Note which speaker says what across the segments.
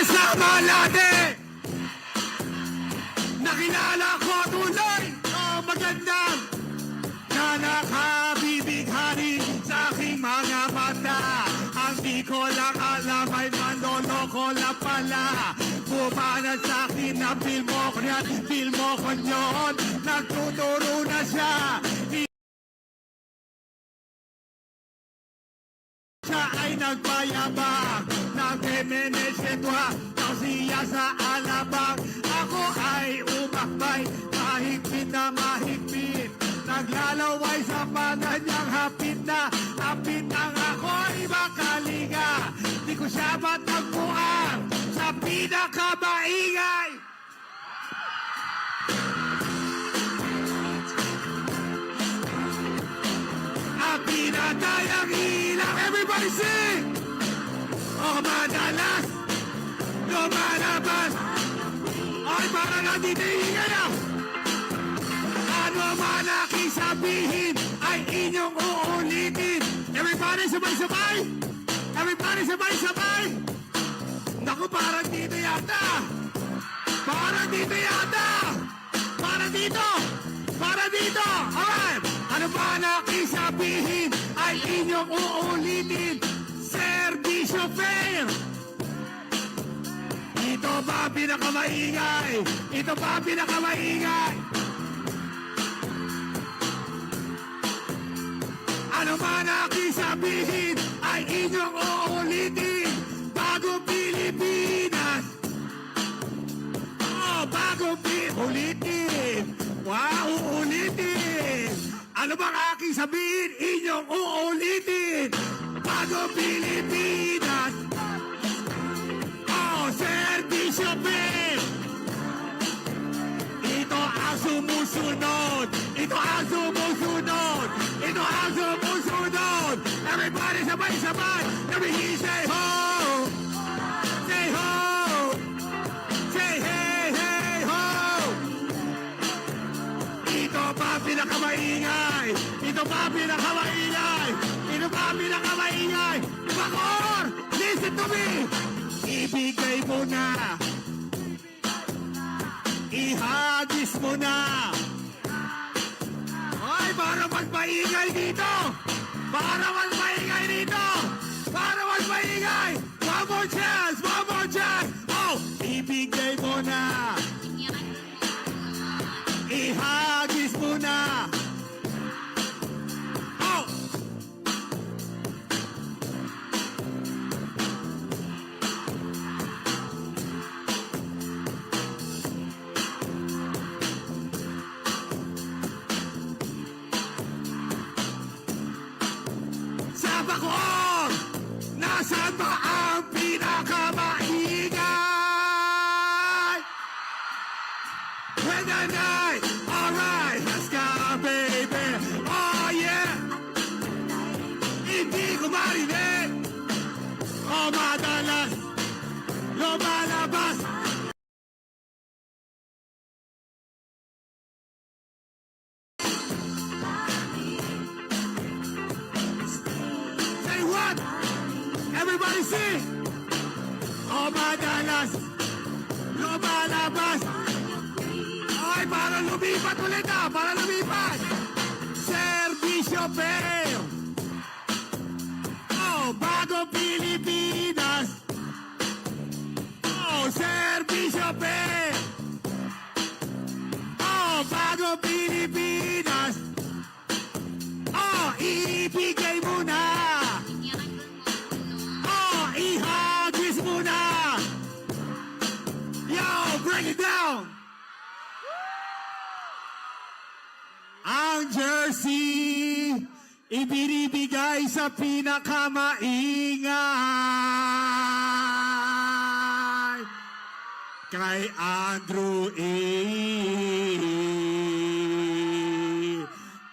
Speaker 1: Kasama natin! Nakilala ko tunay oh, magandang na nakabibighani sa aking mga mata. Ang di ko lang alam ay manloloko lang pala. Bumanan sa akin na feel mo ko yan, feel mo ko yun. Nagtuturo na siya. Siya ay nagbayabang Nagmemenesetwa Daw siya sa alabang. Ako ay umakbay Mahigpit na mahigpit Naglalaway sa mga niyang hapit na Hapit ang ako'y makaliga Di ko siya matagpuan Sa pinakamaingay O madalas Lumalabas! Ay parang nandito yung ingay na! Ano man aking sabihin Ay inyong uulitin! Everybody sabay-sabay! Everybody sabay-sabay! Naku parang dito yata! Parang dito yata! Para dito! Para dito! Alright! Ano ba na aking sabihin Ay inyong uulitin Fair Ito ba pinakamaingay Ito ba pinakamaingay Ano man aking sabihin Ay inyong uulitin Bago Pilipinas Oh, bago pi- ulitin. Wow, uulitin. Ano bang aking sabihin? Inyong uulitin. Bago Pilipinas. Oh, servisyo pin. Ito ang sumusunod. Ito ang sumusunod. Ito ang sumusunod. Everybody sabay-sabay. Everybody say ho. Say ho. Say hey, hey, ho! Ito pa pinakamaingay! Ito pa pinakamaingay! Ito pa pinakamaingay! Bakor! Listen to me! Ibigay mo na! Ihagis mo na! Ay, para mas maingay dito! Para mas maingay dito! Para mas maingay! One more chance! One more chance! Oh! Ibigay mo na! Ihagis Bacoor! Nasaan ba ang pinakamaingay? What? Everybody sing. Oh, madalas. Lumalabas. Ay, para lumipat ulit ah! Para lumipat! Servisyo fair! Oh, bago Pilipinas! Oh, servisyo fair! Oh, bago Pilipinas! Ibinibigay sa pinakamaingay kay Andrew A.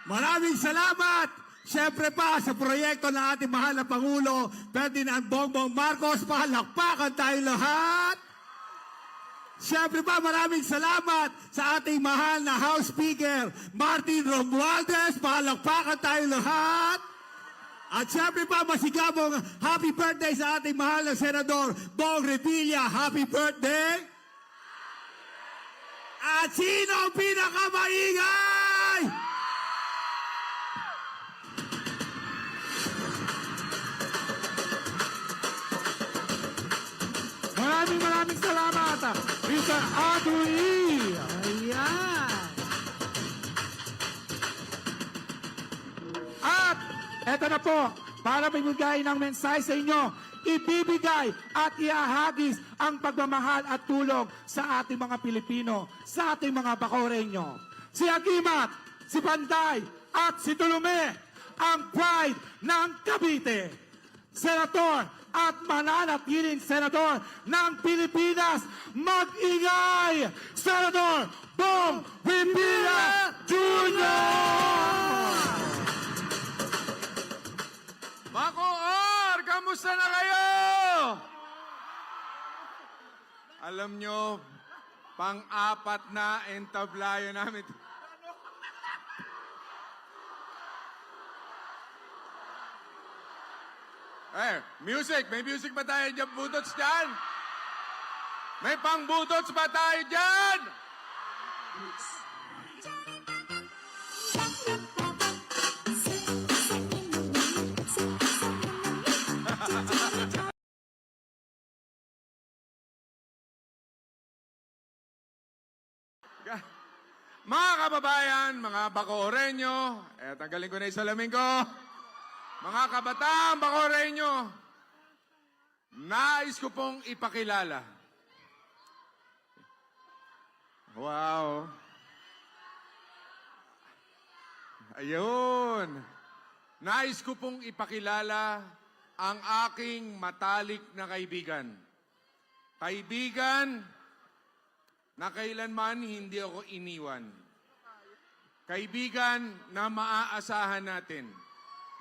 Speaker 1: Maraming salamat! Siyempre pa sa proyekto ng ating mahal na Pangulo, Ferdinand Bongbong Marcos, palakpakan tayo lahat! Siyempre pa, maraming salamat sa ating mahal na House Speaker, Martin Romualdez. Palakpakan tayo lahat. At syempre pa, masigabong happy birthday sa ating mahal na Senador Bong Revilla. Happy birthday! At sino ang pinakamaingay?
Speaker 2: Maraming maraming salamat, Eto na po, para binigay ng mensahe sa inyo, ibibigay at iahagis ang pagmamahal at tulong sa ating mga Pilipino, sa ating mga Bacoreño. Si Agimat, si Panday, at si Tulume, ang pride ng Cavite. Senator at mananatiling senador ng Pilipinas, mag-ingay! Senador Bong Revilla Jr.
Speaker 3: Kamusta na kayo? Alam nyo, pang-apat na entablayo namin. Eh, music! May music ba tayo dyan, budots dyan? May pang-budots ba tayo dyan? Mga kababayan, mga Bacoreño, eh, tanggalin ko na yung salamin ko. Mga kabataan Bacoreño, nais ko pong ipakilala. Wow. Ayun. Nais ko pong ipakilala ang aking matalik na kaibigan. Kaibigan na kailanman hindi ako iniwan. Kaibigan na maaasahan natin.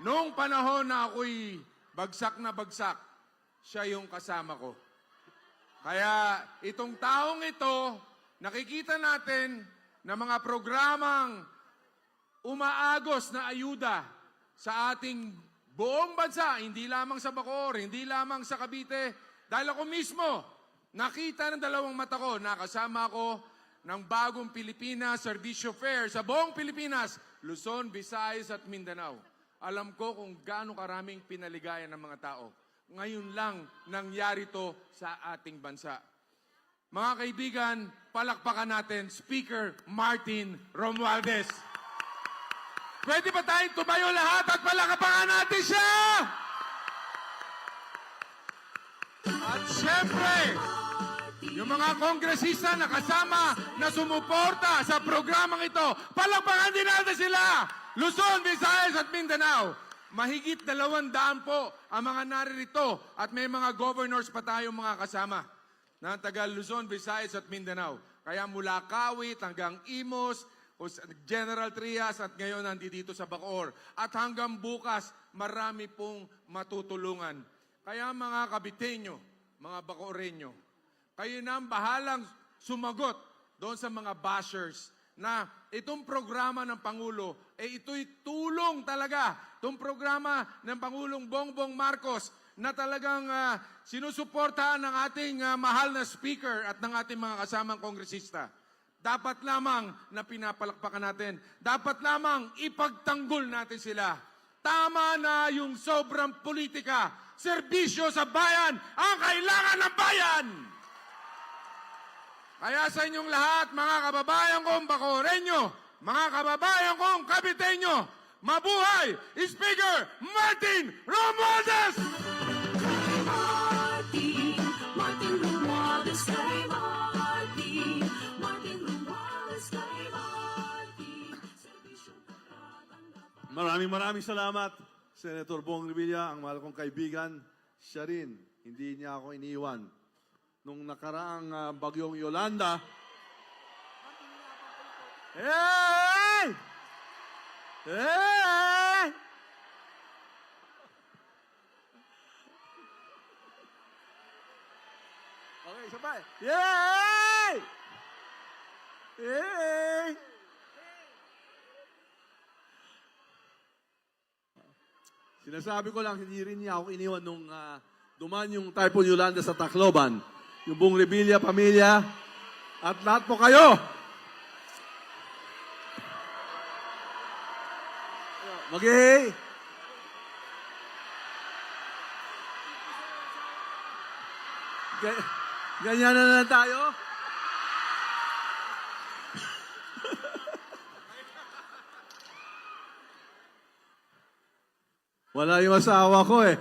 Speaker 3: Noong panahon na ako'y bagsak na bagsak, siya yung kasama ko. Kaya itong taong ito, nakikita natin na mga programang umaagos na ayuda sa ating buong bansa, hindi lamang sa Bacoor, hindi lamang sa Cavite, dahil ako mismo, nakita ng dalawang mata ko, nakasama ko ng bagong Pilipinas Servisyo Fair sa buong Pilipinas, Luzon, Visayas at Mindanao. Alam ko kung gaano karaming pinaligayan ng mga tao. Ngayon lang nangyari to sa ating bansa. Mga kaibigan, palakpakan natin Speaker Martin Romualdez. Pwede ba tayong tumayo lahat at palakpakan natin siya? At syempre, yung mga kongresista na kasama na sumuporta sa programang ito, palakpakan din natin sila! Luzon, Visayas at Mindanao. Mahigit dalawang daan po ang mga naririto at may mga governors pa tayong mga kasama na taga Luzon, Visayas at Mindanao. Kaya mula Kawit hanggang Imos, General Trias at ngayon nandito sa Bacoor. At hanggang bukas, marami pong matutulungan. Kaya mga Kabiteño, mga Bacoreño, kayo na ang bahalang sumagot doon sa mga bashers na itong programa ng Pangulo, eh ito'y tulong talaga. Itong programa ng Pangulong Bongbong Marcos na talagang ah, sinusuportahan ng ating ah, mahal na speaker at ng ating mga kasamang kongresista. Dapat lamang na pinapalakpakan natin. Dapat lamang ipagtanggol natin sila. Tama na yung sobrang politika. Serbisyo sa bayan ang kailangan ng bayan! Kaya sa inyong lahat, mga kababayan kong Bacoreño, mga kababayan kong Kabiteño, mabuhay Speaker Martin Romualdez!
Speaker 4: Martin, Martin Romualdez kay Martin, Martin Romualdez kay Martin, karatanggap.
Speaker 5: Maraming maraming salamat, Senator Bong Revilla, ang mahal kong kaibigan. Siya rin, hindi niya ako iniwan. Nung nakaraang ah, bagyong Yolanda, Hey! Hey! Okay, sabay. Yay! Yay! Sinasabi ko lang, hindi rin niya ako iniwan nung ah, duman yung Typhoon Yolanda sa Tacloban. Yung buong Revilla, pamilya, at lahat po kayo. Magay! Ga- Ganyan na lang tayo. Wala yung asawa ko eh.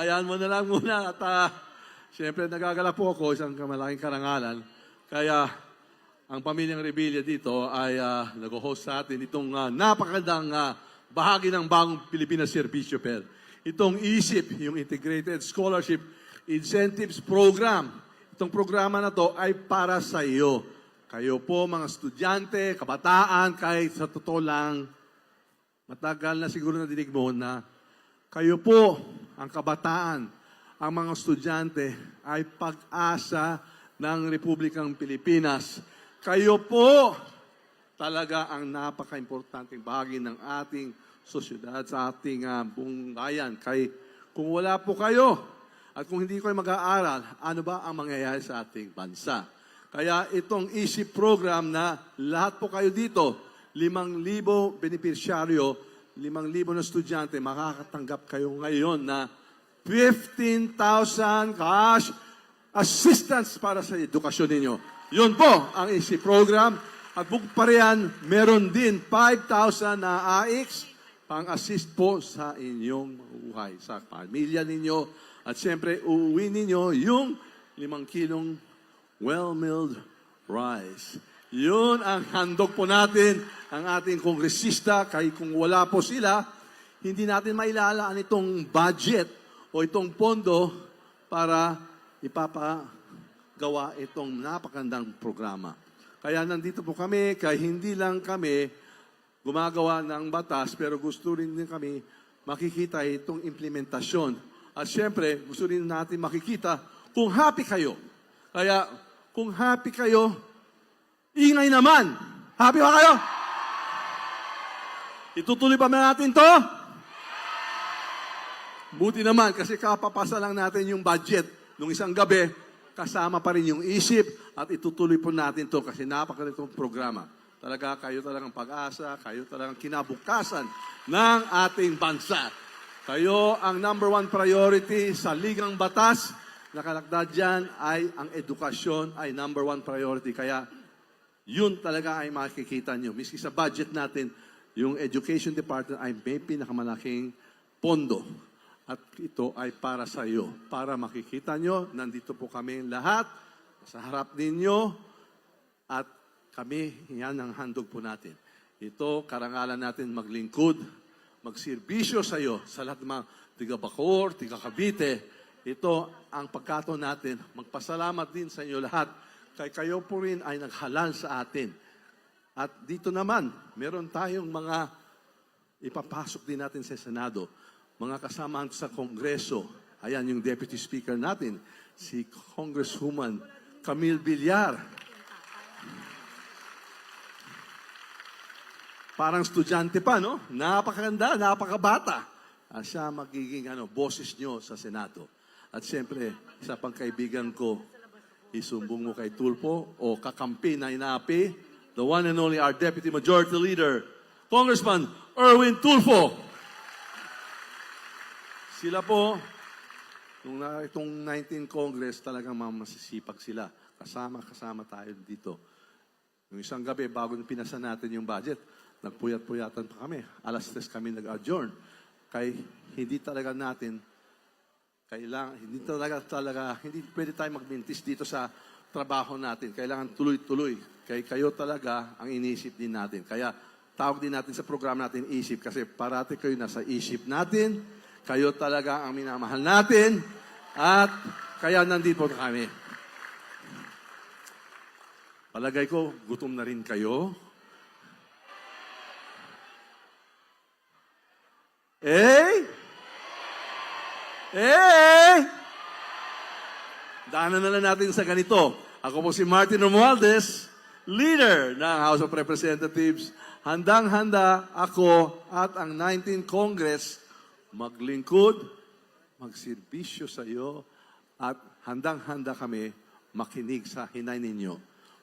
Speaker 5: Ayan mo na lang muna at uh, siyempre nagagala po ako isang malaking karangalan. Kaya ang pamilyang Rebilla dito ay uh, nag-host sa atin itong uh, napakagandang ah, bahagi ng bagong Pilipinas Servicio Fair. Itong ISIP, yung Integrated Scholarship Incentives Program. Itong programa na to ay para sa iyo. Kayo po mga estudyante, kabataan, kahit sa totoo lang, matagal na siguro nadinig mo na kayo po, ang kabataan, ang mga estudyante, ay pag-asa ng Republikang Pilipinas. Kayo po talaga ang napaka-importanting bahagi ng ating sosyedad sa ating ah, buong bayan. Kay, kung wala po kayo at kung hindi kayo mag-aaral, ano ba ang mangyayari sa ating bansa? Kaya itong EASY program na lahat po kayo dito, limang libo beneficiaryo, limang libo na estudyante, makakatanggap kayo ngayon na 15,000 cash assistance para sa edukasyon ninyo. Yun po ang EASY program. At bukod pa riyan, meron din 5,000 na AX pang-assist po sa inyong buhay, sa pamilya ninyo. At siyempre, uuwi ninyo yung limang kilong well-milled rice. Yun ang handog po natin, ang ating kongresista, kay kung wala po sila, hindi natin mailalaan itong budget o itong pondo para ipapagawa itong napakandang programa. Kaya nandito po kami, kaya hindi lang kami gumagawa ng batas, pero gusto rin din kami makikita itong implementasyon. At siyempre, gusto rin natin makikita kung happy kayo. Kaya, kung happy kayo, ingay naman. Happy ba kayo? Itutuloy pa ba natin to? Buti naman kasi kapapasa lang natin yung budget nung isang gabi, kasama pa rin yung isip at itutuloy po natin to kasi napakalitong programa. Talaga kayo talagang pag-asa, kayo talagang kinabukasan ng ating bansa. Kayo ang number one priority sa Ligang Batas. Nakalagda dyan ay ang edukasyon ay number one priority. Kaya yun talaga ay makikita nyo. Miski sa budget natin, yung Education Department ay may pinakamalaking pondo. At ito ay para sa iyo. Para makikita nyo, nandito po kami lahat, sa harap ninyo, at kami, yan ang handog po natin. Ito, karangalan natin maglingkod, magserbisyo sa iyo, sa lahat ng mga tiga Bacor, tiga Cavite. Ito ang pagkataon natin. Magpasalamat din sa inyo lahat. Kay kayo po rin ay naghalal sa atin. At dito naman, meron tayong mga ipapasok din natin sa Senado. Mga kasama sa Kongreso. Ayan yung Deputy Speaker natin, si Congresswoman Camille Villar. Parang estudyante pa, no? Napakaganda, napakabata. Ah, siya magiging ano, boses nyo sa Senado. At siyempre, isa pang kaibigan ko, isumbong mo kay Tulpo o kakampi na inapi, the one and only our Deputy Majority Leader, Congressman Erwin Tulfo. Sila po, nung na, itong 19 Congress, talagang mga masisipag sila. Kasama-kasama tayo dito. Yung isang gabi, bago pinasa natin yung budget, nagpuyat-puyatan pa kami. Alas 3 kami nag-adjourn. Kay hindi talaga natin kailangan, hindi talaga, talaga, hindi pwede tayo magmintis dito sa trabaho natin. Kailangan tuloy-tuloy. Kay kayo talaga ang inisip din natin. Kaya tawag din natin sa program natin isip kasi parati kayo nasa isip natin. Kayo talaga ang minamahal natin. At kaya nandito kami. Palagay ko, gutom na rin kayo. Eh? Eh! Daanan na lang natin sa ganito. Ako po si Martin Romualdez, leader ng House of Representatives handang-handa ako at ang 19th Congress maglingkod, magserbisyo sa iyo, at handang-handa kami makinig sa hinay ninyo.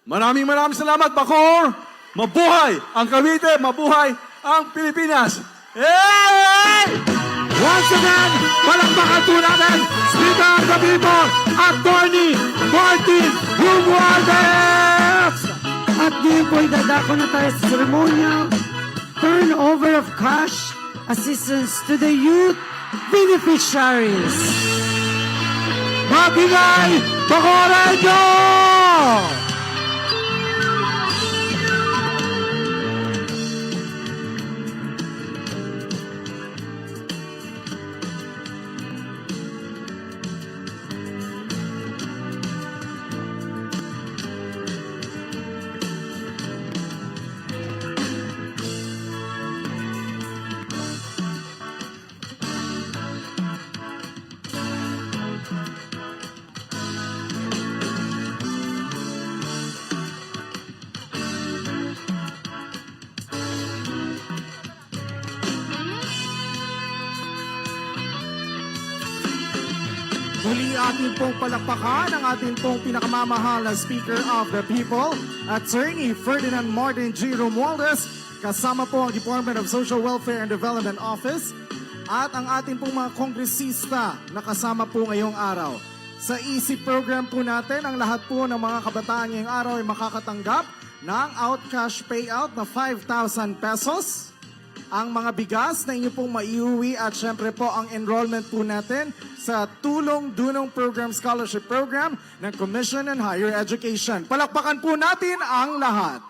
Speaker 5: Maraming maraming salamat, Bacor! Mabuhay ang Cavite! Mabuhay ang Pilipinas! Hey!
Speaker 2: Once again, palakpakan po natin, Speaker of the People, Attorney Martin Romualdez!
Speaker 6: At ngayon po idadako na tayo sa ceremonial turnover of cash assistance to the youth beneficiaries.
Speaker 2: Mabigay, Bacorenyo!
Speaker 7: Muli ating pong palakpakan ang ating pong pinakamamahal na Speaker of the People, Attorney Ferdinand Martin G. Romualdez, kasama po ang Department of Social Welfare and Development Office, at ang ating pong mga kongresista na kasama po ngayong araw. Sa EASY program po natin, ang lahat po ng mga kabataan ngayong araw ay makakatanggap ng out cash payout na 5,000 pesos ang mga bigas na inyo pong maiuwi at syempre po ang enrollment po natin sa Tulong Dunong Program Scholarship Program ng Commission on Higher Education. Palakpakan po natin ang lahat.